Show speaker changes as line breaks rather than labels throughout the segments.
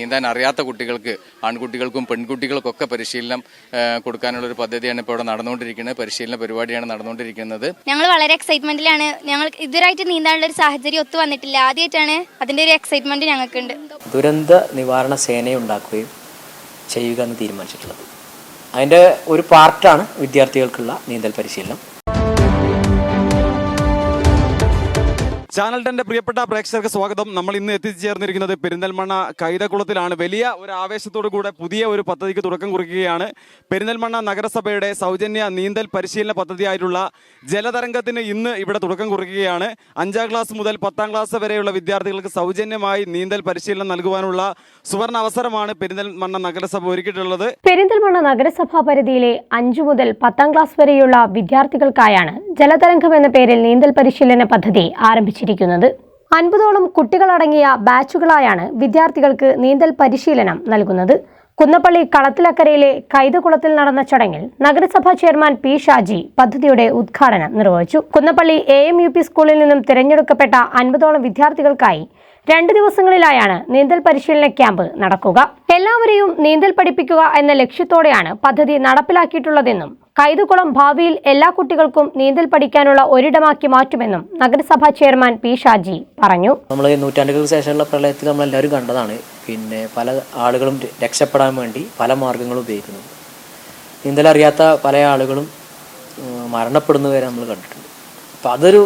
നീന്താൻ അറിയാത്ത കുട്ടികൾക്ക് ആൺകുട്ടികൾക്കും പെൺകുട്ടികൾക്കൊക്കെ പരിശീലനം കൊടുക്കാനുള്ള ഒരു പദ്ധതിയാണ് ഇപ്പോൾ ഇവിടെ നടന്നുകൊണ്ടിരിക്കുന്നത്. പരിശീലന പരിപാടിയാണ് നടന്നുകൊണ്ടിരിക്കുന്നത്.
ഞങ്ങൾ വളരെ എക്സൈറ്റ്മെന്റിലാണ് ഞങ്ങൾ ഇതുവരായിട്ട് നീന്താനുള്ള ഒരു സാഹചര്യം ഒത്തു വന്നിട്ടില്ല. ആദ്യമായിട്ടാണ് അതിന്റെ ഒരു എക്സൈറ്റ്മെന്റ് ഞങ്ങൾക്കുണ്ട്.
ദുരന്ത നിവാരണ സേനയെ ഉണ്ടാക്കുകയും ചെയ്യുക എന്ന് തീരുമാനിച്ചിട്ടുള്ളത്. അതിന്റെ ഒരു പാർട്ടാണ് വിദ്യാർത്ഥികൾക്കുള്ള നീന്തൽ പരിശീലനം.
ചാനൽ ടെന്റെ പ്രിയപ്പെട്ട പ്രേക്ഷകർക്ക് സ്വാഗതം. നമ്മൾ ഇന്ന് എത്തിച്ചേർന്നിരിക്കുന്നത് പെരിന്തൽമണ്ണ കൈതക്കുളത്തിലാണ് വലിയ ഒരു ആവേശത്തോടു കൂടെ പുതിയ ഒരു പദ്ധതിക്ക് തുടക്കം കുറിക്കുകയാണ്. പെരിന്തൽമണ്ണ നഗരസഭയുടെ സൗജന്യ നീന്തൽ പരിശീലന പദ്ധതിയായിട്ടുള്ള ജലതരംഗത്തിന് ഇന്ന് ഇവിടെ തുടക്കം കുറിക്കുകയാണ്. അഞ്ചാം ക്ലാസ് മുതൽ പത്താം ക്ലാസ് വരെയുള്ള വിദ്യാർത്ഥികൾക്ക് സൗജന്യമായി നീന്തൽ പരിശീലനം നൽകുവാനുള്ള സുവർണ അവസരമാണ് പെരിന്തൽമണ്ണ നഗരസഭ ഒരുക്കിയിട്ടുള്ളത്.
പെരിന്തൽമണ്ണ നഗരസഭാ പരിധിയിലെ അഞ്ചു മുതൽ പത്താം ക്ലാസ് വരെയുള്ള വിദ്യാർത്ഥികൾക്കായാണ് ജലതരംഗം എന്ന പേരിൽ നീന്തൽ പരിശീലന പദ്ധതി ആരംഭിച്ചിരിക്കുന്നത് അൻപതോളം കുട്ടികളടങ്ങിയ ബാച്ചുകളായാണ് വിദ്യാർത്ഥികൾക്ക് നീന്തൽ പരിശീലനം നൽകുന്നത്. കുന്നപ്പള്ളി കളത്തിലക്കരയിലെ കൈതകുളത്തിൽ നടന്ന ചടങ്ങിൽ നഗരസഭാ ചെയർമാൻ പി ഷാജി പദ്ധതിയുടെ ഉദ്ഘാടനം നിർവഹിച്ചു. Kunnappally A M U P സ്കൂളിൽ നിന്നും തിരഞ്ഞെടുക്കപ്പെട്ട അൻപതോളം വിദ്യാർത്ഥികൾക്കായി രണ്ട് ദിവസങ്ങളിലായാണ് നീന്തൽ പരിശീലന ക്യാമ്പ് നടക്കുക. എല്ലാവരെയും നീന്തൽ പഠിപ്പിക്കുക എന്ന ലക്ഷ്യത്തോടെയാണ് പദ്ധതി നടപ്പിലാക്കിയിട്ടുള്ളതെന്നും കൈതുകുളം ഭാവിയിൽ എല്ലാ കുട്ടികൾക്കും നീന്തൽ പഠിക്കാനുള്ള ഒരിടമാക്കി മാറ്റുമെന്നും നഗരസഭാ ചെയർമാൻ പി ഷാജി പറഞ്ഞു.
നമ്മൾ നൂറ്റാണ്ടുകൾക്ക് ശേഷമുള്ള പ്രളയത്തിൽ നമ്മൾ എല്ലാവരും കണ്ടതാണ്. പിന്നെ പല ആളുകളും രക്ഷപ്പെടാൻ വേണ്ടി പല മാർഗങ്ങളും ഉപയോഗിക്കുന്നു. നീന്തൽ അറിയാത്ത പല ആളുകളും മരണപ്പെടുന്നത് വരെ നമ്മൾ കണ്ടിട്ടുണ്ട്. അപ്പോൾ അതൊരു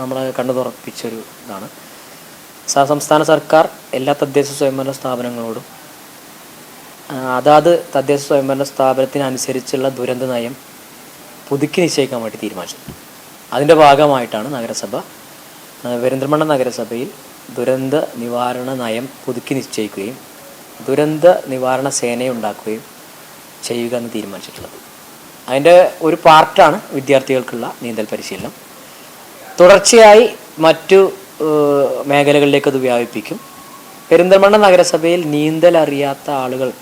നമ്മളെ കണ്ടു തുറപ്പിച്ചൊരു ഇതാണ് സംസ്ഥാന സർക്കാർ എല്ലാ തദ്ദേശ സ്വയംഭരണ സ്ഥാപനങ്ങളോടും അതാത് തദ്ദേശ സ്വയംഭരണ സ്ഥാപനത്തിനനുസരിച്ചുള്ള ദുരന്ത നയം പുതുക്കി നിശ്ചയിക്കാൻ വേണ്ടി തീരുമാനിച്ചു. അതിന്റെ ഭാഗമായിട്ടാണ് നഗരസഭ പെരിന്തൽമണ്ണ നഗരസഭയിൽ ദുരന്ത നിവാരണ നയം പുതുക്കി നിശ്ചയിക്കുകയും ദുരന്ത നിവാരണ സേനയെ ഉണ്ടാക്കുകയും ചെയ്യുക എന്ന് തീരുമാനിച്ചിട്ടുള്ളത്. അതിന്റെ ഒരു പാർട്ടാണ് വിദ്യാർത്ഥികൾക്കുള്ള നീന്തൽ പരിശീലനം. തുടർച്ചയായി മറ്റു മേഖലകളിലേക്ക് അത് വ്യാപിപ്പിക്കും. പെരിന്തൽമണ്ണ നഗരസഭയിൽ നീന്തൽ അറിയാത്ത ആളുകൾ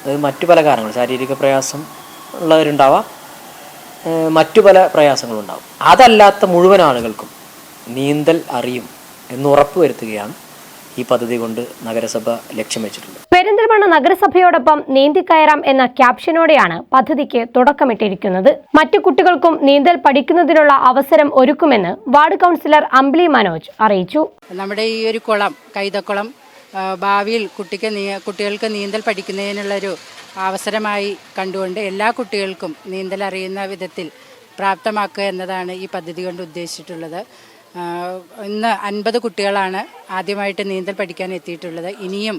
അതായത് മറ്റു പല കാരണങ്ങൾ ശാരീരിക പ്രയാസം ഉള്ളവരുണ്ടാവാം. മറ്റു പല പ്രയാസങ്ങളും ഉണ്ടാവും. അതല്ലാത്ത മുഴുവൻ ആളുകൾക്കും നീന്തൽ അറിയും എന്ന് ഉറപ്പ് വരുത്തുകയാണ് ഈ പദ്ധതി കൊണ്ട് നഗരസഭ ലക്ഷ്യം വെച്ചിട്ടുള്ളത്.
പെരിന്തൽമണ്ണ നഗരസഭയോടൊപ്പം നീന്തിക്കയറാം എന്ന ക്യാപ്ഷനോടെയാണ് പദ്ധതിക്ക് തുടക്കമിട്ടിരിക്കുന്നത്. മറ്റു കുട്ടികൾക്കും നീന്തൽ പഠിക്കുന്നതിനുള്ള അവസരം ഒരുക്കുമെന്ന് വാർഡ് കൗൺസിലർ അംബ്ലി മനോജ് അറിയിച്ചു.
നമ്മുടെ ഈ ഒരു കുളം കൈതക്കുളം ഭാവിയിൽ കുട്ടിക്ക് കുട്ടികൾക്ക് നീന്തൽ പഠിക്കുന്നതിനുള്ളൊരു അവസരമായി കണ്ടുകൊണ്ട് എല്ലാ കുട്ടികൾക്കും നീന്തൽ അറിയുന്ന വിധത്തിൽ പ്രാപ്തമാക്കുക എന്നതാണ് ഈ പദ്ധതി കൊണ്ട് ഉദ്ദേശിച്ചിട്ടുള്ളത്. ഇന്ന് അൻപത് കുട്ടികളാണ് ആദ്യമായിട്ട് നീന്തൽ പഠിക്കാൻ എത്തിയിട്ടുള്ളത്. ഇനിയും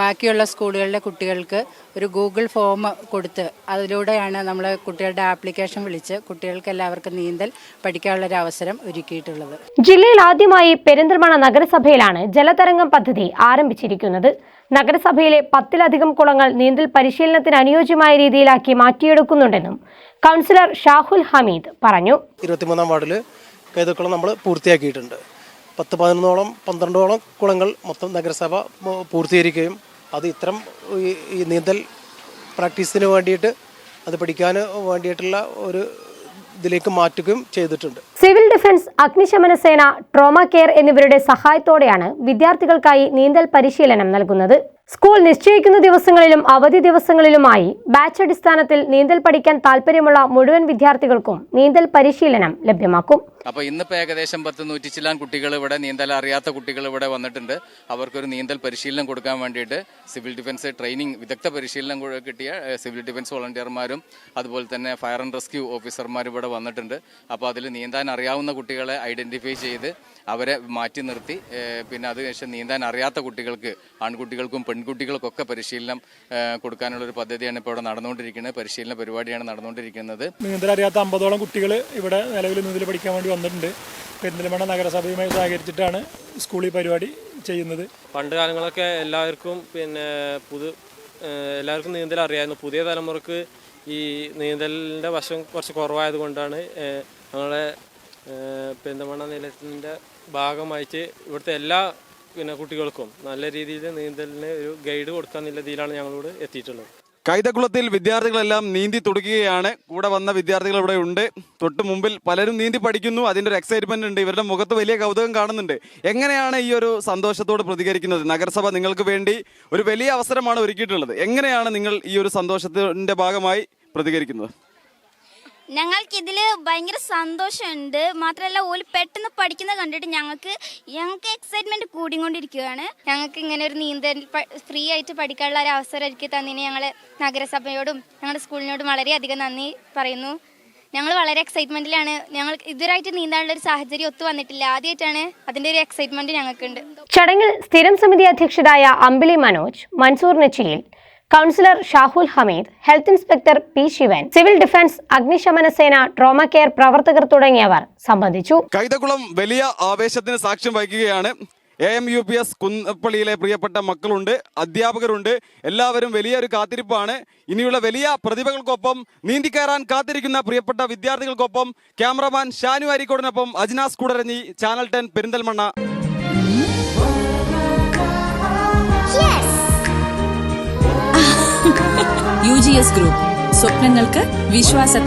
ബാക്കിയുള്ള സ്കൂളുകളിലെ കുട്ടികൾക്ക് ഒരു ഗൂഗിൾ ഫോം കൊടുത്ത് അതിലൂടെയാണ് നമ്മൾ കുട്ടികളുടെ ആപ്ലിക്കേഷൻ വിളിച്ച് കുട്ടികൾക്ക് എല്ലാവർക്കും നീന്തൽ പഠിക്കാനുള്ള ഒരു അവസരം ഒരുക്കിയിട്ടുള്ളത്.
ജില്ലയിൽ ആദ്യമായി പെരിന്തൽമണ്ണ നഗരസഭയിലാണ് ജലതരംഗം പദ്ധതി ആരംഭിച്ചിരിക്കുന്നത്. നഗരസഭയിലെ പത്തിലധികം കുളങ്ങൾ നീന്തൽ പരിശീലനത്തിന് അനുയോജ്യമായ രീതിയിലാക്കി മാറ്റിയെടുക്കുന്നുണ്ടെന്നും കൗൺസിലർ ഷാഹുൽ ഹമീദ് പറഞ്ഞു.
ഇരുപത്തിമൂന്നാം വാർഡിൽ കൈതക്കുളം നമ്മൾ പൂർത്തിയാക്കിയിട്ടുണ്ട്. പത്ത് പതിനൊന്നോളം പന്ത്രണ്ടോളം കുളങ്ങൾ മൊത്തം നഗരസഭ പൂർത്തീകരിക്കുകയും അത് ഇത്തരം ഈ നീന്തൽ പ്രാക്ടീസിന് വേണ്ടിയിട്ട് അത് പഠിക്കാൻ വേണ്ടിയിട്ടുള്ള ഒരു ഇതിലേക്ക് മാറ്റുകയും ചെയ്തിട്ടുണ്ട്.
സിവിൽ ഡിഫൻസ് അഗ്നിശമന സേന ട്രോമ കെയർ എന്നിവരുടെ സഹായത്തോടെയാണ് വിദ്യാർത്ഥികൾക്കായി നീന്തൽ പരിശീലനം നൽകുന്നത്. സ്കൂൾ നിശ്ചയിക്കുന്ന ദിവസങ്ങളിലും അവധി ദിവസങ്ങളിലുമായി ബാച്ച് അടിസ്ഥാനത്തിൽ നീന്തൽ പഠിക്കാൻ താല്പര്യമുള്ള മുഴുവൻ വിദ്യാർത്ഥികൾക്കും നീന്തൽ പരിശീലനം ലഭ്യമാക്കും.
അപ്പൊ ഇന്നിപ്പോ ഏകദേശം പത്ത് നൂറ്റി ചില്ലാൻ കുട്ടികൾ ഇവിടെ നീന്തൽ അറിയാത്ത കുട്ടികൾ ഇവിടെ വന്നിട്ടുണ്ട്. അവർക്കൊരു നീന്തൽ പരിശീലനം കൊടുക്കാൻ വേണ്ടിയിട്ട് സിവിൽ ഡിഫൻസ് ട്രെയിനിങ് വിദഗ്ധ പരിശീലനം കൂടെ കിട്ടിയ സിവിൽ ഡിഫൻസ് വോളണ്ടിയർമാരും അതുപോലെ തന്നെ ഫയർ ആൻഡ് റെസ്ക്യൂ ഓഫീസർമാരും ഇവിടെ വന്നിട്ടുണ്ട്. അപ്പോൾ അതിൽ നീന്താൻ അറിയാവുന്ന കുട്ടികളെ ഐഡന്റിഫൈ ചെയ്ത് അവരെ മാറ്റി നിർത്തി പിന്നെ അതിനുശേഷം നീന്താൻ അറിയാത്ത കുട്ടികൾക്ക് ആൺകുട്ടികൾക്കും പെൺകുട്ടികൾക്കൊക്കെ പരിശീലനം കൊടുക്കാനുള്ള ഒരു പദ്ധതിയാണ് ഇപ്പോൾ ഇവിടെ നടന്നുകൊണ്ടിരിക്കുന്നത്. പരിശീലന പരിപാടിയാണ് നടന്നുകൊണ്ടിരിക്കുന്നത്.
നീന്തൽ അറിയാത്ത അമ്പതോളം കുട്ടികൾ ഇവിടെ നിലവിൽ നീന്തൽ പഠിക്കാൻ വേണ്ടി വന്നിട്ടുണ്ട്. പെരിന്തൽമണ്ണ നഗരസഭയുമായി സഹകരിച്ചിട്ടാണ് സ്കൂളിൽ പരിപാടി ചെയ്യുന്നത്.
പണ്ട് കാലങ്ങളൊക്കെ എല്ലാവർക്കും പിന്നെ പുതു എല്ലാവർക്കും നീന്തൽ അറിയായിരുന്നു. പുതിയ തലമുറയ്ക്ക് ഈ നീന്തലിന്റെ വശം കുറച്ച് കുറവായത് കൊണ്ടാണ് ഞങ്ങളുടെ ഞങ്ങളെ ഏഹ് നിലയത്തിന്റെ ഭാഗമായിട്ട് ഇവിടുത്തെ എല്ലാ പിന്നെ കുട്ടികൾക്കും നല്ല രീതിയിൽ നീന്തലിന് ഒരു ഗൈഡ് കൊടുക്കാൻ രീതിയിലാണ് ഞങ്ങളോട് എത്തിയിട്ടുള്ളത്.
കൈതക്കുളത്തിൽ വിദ്യാർത്ഥികളെല്ലാം നീന്തി തുടങ്ങുകയാണ്. കൂടെ വന്ന വിദ്യാർത്ഥികൾ ഇവിടെ ഉണ്ട്. തൊട്ട് മുമ്പിൽ പലരും നീന്തി പഠിക്കുന്നു. അതിന്റെ ഒരു എക്സൈറ്റ്മെന്റ് ഉണ്ട്. ഇവരുടെ മുഖത്ത് വലിയ കൗതുകം കാണുന്നുണ്ട്. എങ്ങനെയാണ് ഈ ഒരു സന്തോഷത്തോട് പ്രതികരിക്കുന്നത്? നഗരസഭ നിങ്ങൾക്ക് വേണ്ടി ഒരു വലിയ അവസരമാണ് ഒരുക്കിയിട്ടുള്ളത്. എങ്ങനെയാണ് നിങ്ങൾ ഈ ഒരു സന്തോഷത്തിന്റെ ഭാഗമായി പ്രതികരിക്കുന്നത്?
ഞങ്ങൾക്ക് ഇതിൽ ഭയങ്കര സന്തോഷമുണ്ട്. മാത്രമല്ല ഓൽ പെട്ടെന്ന് പഠിക്കുന്നത് കണ്ടിട്ട് ഞങ്ങൾക്ക് ഞങ്ങൾക്ക് എക്സൈറ്റ്മെന്റ് കൂടിക്കൊണ്ടിരിക്കുകയാണ്. ഞങ്ങൾക്ക് ഇങ്ങനെ ഒരു നീന്തൽ ഫ്രീ ആയിട്ട് പഠിക്കാനുള്ള ഒരു അവസരം ഒരുക്കി തന്നതിന് ഞങ്ങൾ നഗരസഭയോടും ഞങ്ങളുടെ സ്കൂളിനോടും വളരെയധികം നന്ദി പറയുന്നു. ഞങ്ങൾ വളരെ എക്സൈറ്റ്മെന്റിലാണ് ഞങ്ങൾ ഇതുവരായിട്ട് നീന്താനുള്ള ഒരു സാഹചര്യം ഒത്തു വന്നിട്ടില്ല. ആദ്യമായിട്ടാണ് അതിന്റെ ഒരു എക്സൈറ്റ്മെന്റ് ഞങ്ങൾക്കുണ്ട്.
ചടങ്ങിൽ സ്ഥിരം സമിതി അധ്യക്ഷരായ Ambili Manoj Mansoor Nechiyil councillor Shahul Hameed health inspector P Shivan civil defence അഗ്നിശമന സേന ട്രോമ കെയർ പ്രവർത്തകർ തുടങ്ങിയവർ സംബന്ധിച്ചു.
കൈതക്കുളം വലിയ ആവേശത്തിന് സാക്ഷ്യം വഹിക്കുകയാണ്. A M U P S കുന്നപ്പള്ളിയിലെ പ്രിയപ്പെട്ട മക്കളുണ്ട് അധ്യാപകരുണ്ട്. എല്ലാവരും വലിയൊരു കാത്തിരിപ്പാണ്. ഇനിയുള്ള വലിയ പ്രതിഭകൾക്കൊപ്പം നീന്തിക്കയറാൻ കാത്തിരിക്കുന്ന പ്രിയപ്പെട്ട വിദ്യാർത്ഥികൾക്കൊപ്പം cameraman Shanu അരിക്കോടിനൊപ്പം Ajnas Koodaranji channel ten Perinthalmanna.
U group. സ്വപ്നങ്ങൾക്ക് വിശ്വാസത്തിന്